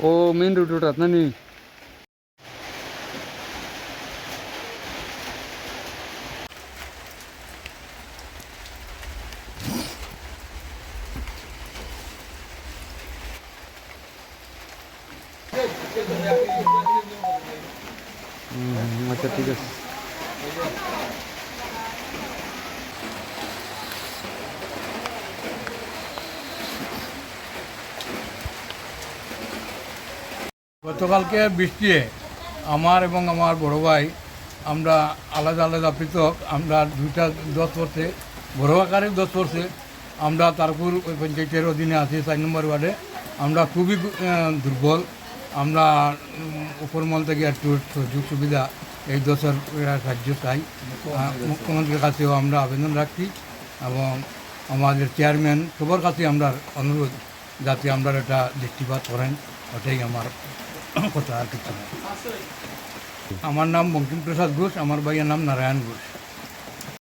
ओ main root उठात ना मी हम्म, अच्छा ठीक है। গতকালকে বৃষ্টি আমার এবং আমার বড় ভাই আমরা আলাদা আলাদা পৃথক, আমরা দুইটা দশ পড়ছে, বড় আকারে দশ পড়ছে। আমরা তারপুর ওই পঞ্চায়েতের অধীনে আছি, চার নম্বর ওয়ার্ডে। আমরা খুবই দুর্বল। আমরা উপরমল থেকে একটু সুযোগ সুবিধা এই দশের সাহায্য চাই। মুখ্যমন্ত্রীর কাছেও আমরা আবেদন রাখছি এবং আমাদের চেয়ারম্যান সবার কাছে আমরা অনুরোধ যাতে আমরা এটা দৃষ্টিপাত করেন, ওটাই আমার কথা আর কিছু আমার নাম বঙ্কিম প্রসাদ ঘোষ আমার ভাইয়ের নাম নারায়ণ ঘোষ।